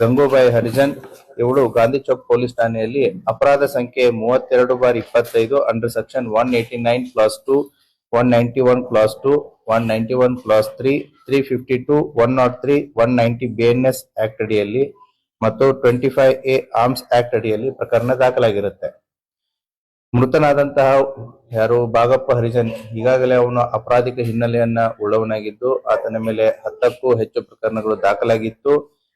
ಗಂಗೂಬಾಯಿ ಹರಿಜನ್, ಇವಳು ಗಾಂಧಿ ಚೌಕ್ ಪೊಲೀಸ್ ಠಾಣೆಯಲ್ಲಿ ಅಪರಾಧ ಸಂಖ್ಯೆ ಮೂವತ್ತೆರಡು ಬಾರ್ ಇಪ್ಪತ್ತೈದು under section one eighty nine plus two, one ninety one plus two, one ninety one plus three three fifty two, one naught three, one ninety BNS act ಅಡಿಯಲ್ಲಿ ಮತ್ತು twenty five A arms act ಅಡಿಯಲ್ಲಿ ಪ್ರಕರಣ ದಾಖಲಾಗಿರುತ್ತೆ. ಮೃತನಾದಂತಹ ಯಾರು? ಭಾಗಪ್ಪ ಹರಿಜನ್. ಈಗಾಗಲೇ ಅವನು ಅಪರಾಧಿಕ ಹಿನ್ನೆಲೆಯನ್ನ ಉಳ್ಳವನಾಗಿದ್ದು, ಆತನ ಮೇಲೆ ಹತ್ತಕ್ಕೂ ಹೆಚ್ಚು ಪ್ರಕರಣಗಳು ದಾಖಲಾಗಿತ್ತು.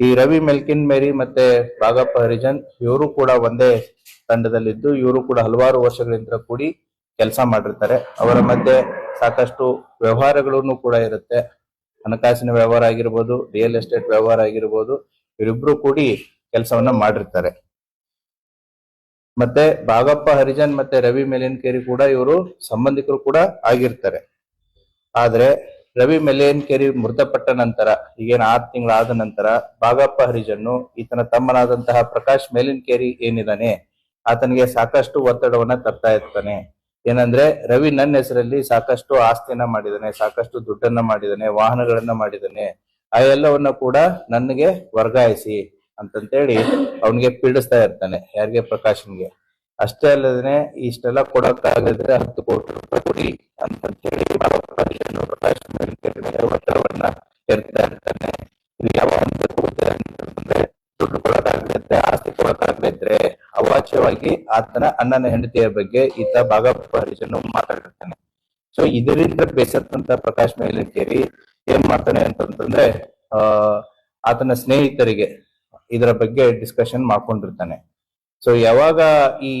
ಈ ರವಿ ಮೆಲ್ಕಿನ್ ಮೇರಿ ಮತ್ತೆ ಬಾಗಪ್ಪ ಹರಿಜನ್, ಇವರು ಕೂಡ ಒಂದೇ ತಂಡದಲ್ಲಿದ್ದು, ಇವರು ಕೂಡ ಹಲವಾರು ವರ್ಷಗಳಿಂದ ಕೂಡಿ ಕೆಲಸ ಮಾಡಿರ್ತಾರೆ. ಅವರ ಮಧ್ಯೆ ಸಾಕಷ್ಟು ವ್ಯವಹಾರಗಳನ್ನು ಕೂಡ ಇರುತ್ತೆ. ಹಣಕಾಸಿನ ವ್ಯವಹಾರ ಆಗಿರ್ಬೋದು, ರಿಯಲ್ ಎಸ್ಟೇಟ್ ವ್ಯವಹಾರ ಆಗಿರ್ಬೋದು, ಇವರಿಬ್ರು ಕೂಡಿ ಕೆಲಸವನ್ನ ಮಾಡಿರ್ತಾರೆ. ಮತ್ತೆ ಬಾಗಪ್ಪ ಹರಿಜನ್ ಮತ್ತೆ ರವಿ ಮೆಲಿನ್ಕೇರಿ ಕೂಡ ಇವರು ಸಂಬಂಧಿಕರು ಕೂಡ ಆಗಿರ್ತಾರೆ. ಆದ್ರೆ ರವಿ ಮೆಲೇನ್ಕೆರಿ ಮೃತಪಟ್ಟ ನಂತರ, ಈಗೇನು ಆರು ತಿಂಗಳಾದ ನಂತರ ಬಾಗಪ್ಪ ಹರಿಜನ್ನು, ಈತನ ತಮ್ಮನಾದಂತಹ ಪ್ರಕಾಶ್ ಮೇಲಿನ್ಕೇರಿ ಏನಿದ್ದಾನೆ, ಆತನಿಗೆ ಸಾಕಷ್ಟು ಒತ್ತಡವನ್ನ ತರ್ತಾ ಇರ್ತಾನೆ. ಏನಂದ್ರೆ, ರವಿ ನನ್ನ ಹೆಸರಲ್ಲಿ ಸಾಕಷ್ಟು ಆಸ್ತಿಯನ್ನ ಮಾಡಿದಾನೆ, ಸಾಕಷ್ಟು ದುಡ್ಡನ್ನ ಮಾಡಿದಾನೆ, ವಾಹನಗಳನ್ನ ಮಾಡಿದಾನೆ. ಆ ಎಲ್ಲವನ್ನ ಕೂಡ ನನಗೆ ವರ್ಗಾಯಿಸಿ ಅಂತಂತೇಳಿ ಅವನಿಗೆ ಪೀಡಿಸ್ತಾ ಇರ್ತಾನೆ, ಯಾರಿಗೆ? ಪ್ರಕಾಶನ್ಗೆ. ಅಷ್ಟೇ ಅಲ್ಲದೇನೆ, ಇಷ್ಟೆಲ್ಲ ಕೊಡಕ್ಕಾಗದ್ರೆ ಹತ್ತು ಕೋಟಿ ರೂಪಾಯಿ ಕೊಡಿ. ಮೇಲಿನ್ಕೇರಿ ಮೇಲೆ ಒತ್ತಡವನ್ನ ಹೇರ್ತಾ ಇರ್ತಾನೆ ಇದು ಯಾವ ಹಂತಕ್ಕೆ ಅಂತಂದ್ರೆ ದುಡ್ಡು ಕೊಡೋದಾಗ್ಲಿದ್ರೆ ಆಸ್ತಿ ಕೊಡಕ್ಕಾಗದ್ರೆ ಅವಾಚ್ಯವಾಗಿ ಆತನ ಅಣ್ಣನ ಹೆಂಡತಿಯ ಬಗ್ಗೆ ಈತ ಭಾಗಪ್ಪ ಹರಿಜನ್ ಮಾತಾಡಿರ್ತಾನೆ ಸೊ ಇದರಿಂದ ಬೇಸತ್ತಂತ ಪ್ರಕಾಶ್ ಮೇಲಿನ್ಕೇರಿ ಏನ್ ಮಾಡ್ತಾನೆ ಅಂತಂತಂದ್ರೆ ಆ ಆತನ ಸ್ನೇಹಿತರಿಗೆ ಇದರ ಬಗ್ಗೆ ಡಿಸ್ಕಷನ್ ಮಾಡ್ಕೊಂಡಿರ್ತಾನೆ ಸೊ ಯಾವಾಗ ಈ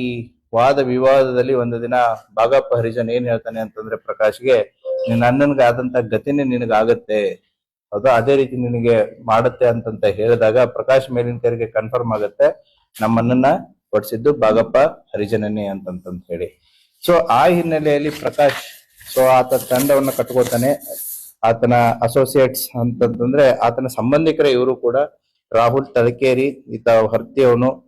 ವಾದ ವಿವಾದದಲ್ಲಿ ಒಂದು ದಿನ ಬಾಗಪ್ಪ ಹರಿಜನ್ ಏನ್ ಹೇಳ್ತಾನೆ ಅಂತಂದ್ರೆ, ಪ್ರಕಾಶ್ಗೆ, ನಿನ್ನ ಅಣ್ಣನ್ಗೆ ಆದಂತ ಗತಿನೇ ನಿನಗಾಗತ್ತೆ. ಅದು ಅದೇ ರೀತಿ ನಿನಗೆ ಮಾಡುತ್ತೆ ಅಂತಂತ ಹೇಳಿದಾಗ ಪ್ರಕಾಶ್ ಮೇಲಿನಕರಿಗೆ ಕನ್ಫರ್ಮ್ ಆಗತ್ತೆ ನಮ್ಮನ್ನ ಕೊಡ್ಸಿದ್ದು ಭಾಗಪ್ಪ ಹರಿಜನನೇ ಅಂತಂತ ಹೇಳಿ. ಸೊ ಆ ಹಿನ್ನೆಲೆಯಲ್ಲಿ ಪ್ರಕಾಶ್ ಸೊ ಆತ ತಂಡವನ್ನ ಕಟ್ಕೋತಾನೆ ಆತನ ಅಸೋಸಿಯೇಟ್ಸ್ ಅಂತಂತಂದ್ರೆ, ಆತನ ಸಂಬಂಧಿಕರ ಇವರು ಕೂಡ. ರಾಹುಲ್ ತಲಕೇರಿ, ಈತ ಹರ್ತಿಯವನು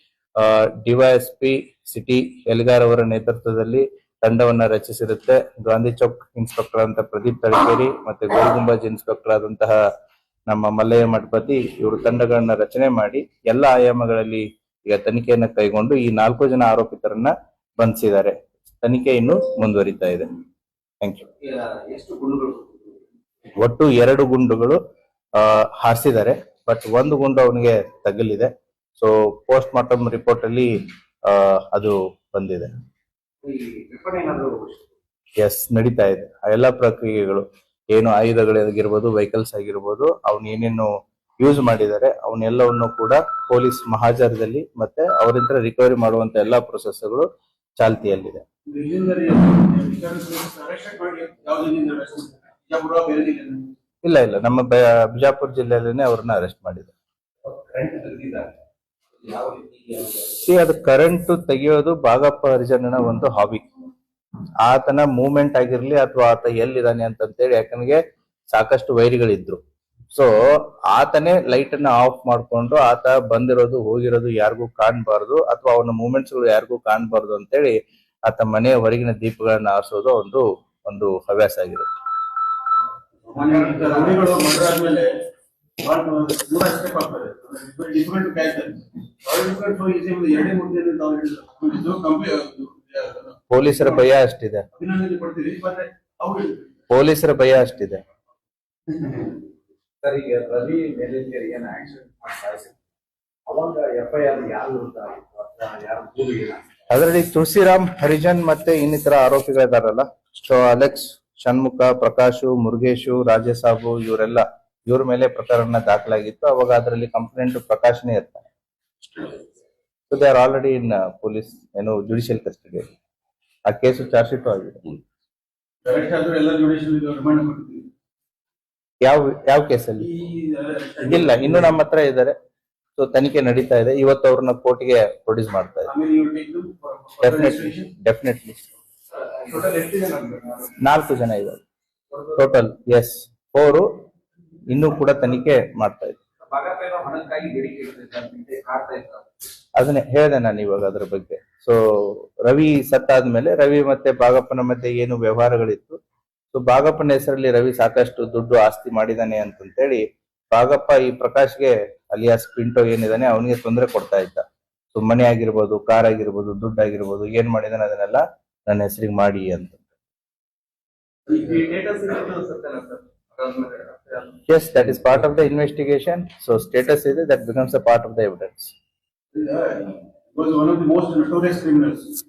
ಡಿವೈಎಸ್ಪಿ ಸಿಟಿ ಎಲ್ಗಾರ್ ಅವರ ನೇತೃತ್ವದಲ್ಲಿ ತಂಡವನ್ನ ರಚಿಸಿರುತ್ತೆ. ಗಾಂಧಿ ಚೌಕ್ ಇನ್ಸ್ಪೆಕ್ಟರ್ ಅಂತ ಪ್ರದೀಪ್ ತಳಕೇರಿ ಮತ್ತೆ ಗೋಲ್ಗುಂಬಾಜ್ ಇನ್ಸ್ಪೆಕ್ಟರ್ ಆದಂತಹ ನಮ್ಮ ಮಲ್ಲಯ್ಯ ಮಠಪತಿ ಇವರು ತಂಡಗಳನ್ನ ರಚನೆ ಮಾಡಿ ಎಲ್ಲ ಆಯಾಮಗಳಲ್ಲಿ ಈಗ ತನಿಖೆಯನ್ನ ಕೈಗೊಂಡು ಈ ನಾಲ್ಕು ಜನ ಆರೋಪಿತರನ್ನ ಬಂಧಿಸಿದ್ದಾರೆ. ತನಿಖೆ ಇನ್ನು ಮುಂದುವರಿತಾ ಇದೆ. ಥ್ಯಾಂಕ್ ಯು ಒಟ್ಟು ಎರಡು ಗುಂಡುಗಳು, ಆ, ಹಾರಿಸಿದ್ದಾರೆ. ಬಟ್ ಒಂದು ಗುಂಡು ಅವನಿಗೆ ತಗಲಿದೆ. ಸೊ ಪೋಸ್ಟ್ ಮಾರ್ಟಮ್ ರಿಪೋರ್ಟ್ ಅಲ್ಲಿ ಅದು ಬಂದಿದೆ. ಎಸ್ ನಡೀತಾ ಇದೆ. ಆ ಎಲ್ಲಾ ಪ್ರಕ್ರಿಯೆಗಳು ಏನು ಆಯುಧಗಳಾಗಿರ್ಬೋದು ವೆಹಿಕಲ್ಸ್ ಆಗಿರ್ಬೋದು ಅವನ್ ಏನೇನು ಯೂಸ್ ಮಾಡಿದ್ದಾರೆ ಅವನ್ನೆಲ್ಲವನ್ನು ಕೂಡ ಪೊಲೀಸ್ ಮಹಾಜರದಲ್ಲಿ ಮತ್ತೆ ಅವರಿಂದ ರಿಕವರಿ ಮಾಡುವಂತ ಎಲ್ಲಾ ಪ್ರೊಸೆಸ್ಗಳು ಚಾಲ್ತಿಯಲ್ಲಿದೆ. ಇಲ್ಲ ಇಲ್ಲ. ನಮ್ಮ ಬಿಜಾಪುರ ಜಿಲ್ಲೆಯಲ್ಲೇನೆ ಅವ್ರನ್ನ ಅರೆಸ್ಟ್ ಮಾಡಿದ್ರು ಅದು ಕರೆಂಟ್ ತೆಗೆಯೋದು ಭಾಗಪ್ಪ ಹರಿಜನನ ಒಂದು ಹಾಬಿ ಆತನ ಮೂವ್ಮೆಂಟ್ ಆಗಿರ್ಲಿ ಅಥವಾ ಆತ ಎಲ್ಲಿದ್ದಾನೆ ಅಂತಂತೇಳಿ ಯಾಕಂದ್ರೆ ಸಾಕಷ್ಟು ವೈರಿಗಳಿದ್ರು. ಸೊ ಆತನೇ ಲೈಟ್ ಅನ್ನ ಆಫ್ ಮಾಡ್ಕೊಂಡು ಆತ ಬಂದಿರೋದು, ಹೋಗಿರೋದು ಯಾರಿಗೂ ಕಾಣ್ಬಾರ್ದು ಅಥವಾ ಅವನ ಮೂಮೆಂಟ್ಸ್ಗಳು ಯಾರಿಗೂ ಕಾಣ್ಬಾರ್ದು ಅಂತೇಳಿ ಆತ ಮನೆಯ ಹೊರಗಿನ ದೀಪಗಳನ್ನ ಆರಿಸೋದು ಒಂದು ಒಂದು ಹವ್ಯಾಸ ಆಗಿರುತ್ತೆ. ಎರಡೇ ಮೂರು ಹೇಳಿದ್ರು. ಕಂಪ್ಲೀಟ್ ಪೊಲೀಸರ ಭಯ ಅಷ್ಟಿದೆ. ಅಭಿನಂದನೆ ಪಡ್ತೀವಿ ಮತ್ತೆ ಅವ್ರು ಪೊಲೀಸರ ಭಯ ಅಷ್ಟಿದೆ. ಸರ್ ಈಗ ರವಿ ಮೇಲಿಂದ ಏನ್ ಆಕ್ಸಿಡೆಂಟ್ ಮಾಡಿ ಅವಾಗ ಎಫ್ ಐ ಆರ್ ಯಾರು ವಿರುದ್ಧ ಆಗಿತ್ತು ಅಥವಾ ಯಾರು ದೂರಿಲ್ಲ ಅದರಲ್ಲಿ ತುಳಸಿರಾಮ್ ಹರಿಜನ್ ಮತ್ತೆ ಇನ್ನಿತರ ಆರೋಪಿಗಳಿದಾರಲ್ಲ? ಸೊ ಅಲೆಕ್ಸ್ ಷಣ್ಮುಖ ಪ್ರಕಾಶು ಮುರುಗೇಶು ರಾಜಸಾಬು ಇವರೆಲ್ಲ ಇವ್ರ ಮೇಲೆ ಪ್ರಕರಣ ದಾಖಲಾಗಿತ್ತು. ಅವಾಗ ಅದರಲ್ಲಿ ಕಂಪ್ಲೇಂಟ್ ಪ್ರಕಾಶನೇ ಇರ್ತಾರೆ so they are already in police ಏನು ಜುಡಿಷಿಯಲ್ ಕಸ್ಟಡಿ ಆ ಕೇಸು ಚಾರ್ಜ್ ಶೀಟ್ ಆಗಿದೆ ಯಾವ ಯಾವ ಕೇಸಲ್ಲಿ? ಇಲ್ಲ ಇನ್ನು ನಮ್ಮ ಹತ್ರ ಇದ್ದಾರೆ. ಸೊ ತನಿಖೆ ನಡೀತಾ ಇದೆ. ಇವತ್ತು ಅವ್ರನ್ನ ಕೋರ್ಟ್ಗೆ ಪ್ರೊಡ್ಯೂಸ್ ಮಾಡ್ತಾ ಇದೆ ಡೆಫಿನೆಟ್ಲಿ ನಾಲ್ಕು ಜನ ಇದ್ದಾರೆ. ಟೋಟಲ್ ಎಸ್ ಫೋರು ಇನ್ನೂ ಕೂಡ ತನಿಖೆ ಮಾಡ್ತಾ ಇದೆ ಅದನ್ನೇ ಹೇಳಿದೆ ನಾನು ಇವಾಗ ಅದ್ರ ಬಗ್ಗೆ. ಸೊ ರವಿ ಸತ್ತಾದ್ಮೇಲೆ ರವಿ ಮತ್ತೆ ಬಾಗಪ್ಪನ ಮಧ್ಯೆ ಏನು ವ್ಯವಹಾರಗಳಿತ್ತು? ಸೊ ಬಾಗಪ್ಪನ ಹೆಸರಲ್ಲಿ ರವಿ ಸಾಕಷ್ಟು ದುಡ್ಡು ಆಸ್ತಿ ಮಾಡಿದಾನೆ ಅಂತಂತೇಳಿ ಬಾಗಪ್ಪ ಈ ಪ್ರಕಾಶ್ಗೆ ಅಲಿಯಾಸ್ ಪಿಂಟೋ ಏನಿದಾನೆ ಅವನಿಗೆ ತೊಂದರೆ ಕೊಡ್ತಾ ಇದ್ದ. ಸೊ ಮನೆ ಆಗಿರ್ಬೋದು ಕಾರ್ ಆಗಿರ್ಬೋದು ದುಡ್ಡು ಆಗಿರ್ಬೋದು ಏನ್ ಮಾಡಿದಾನೆ ಅದನ್ನೆಲ್ಲ ನನ್ನ ಹೆಸರಿಗೆ ಮಾಡಿ ಅಂತ. Yes, that is part of the investigation. So status is that becomes a part of the evidence. Yeah, he was one of the most notorious criminals.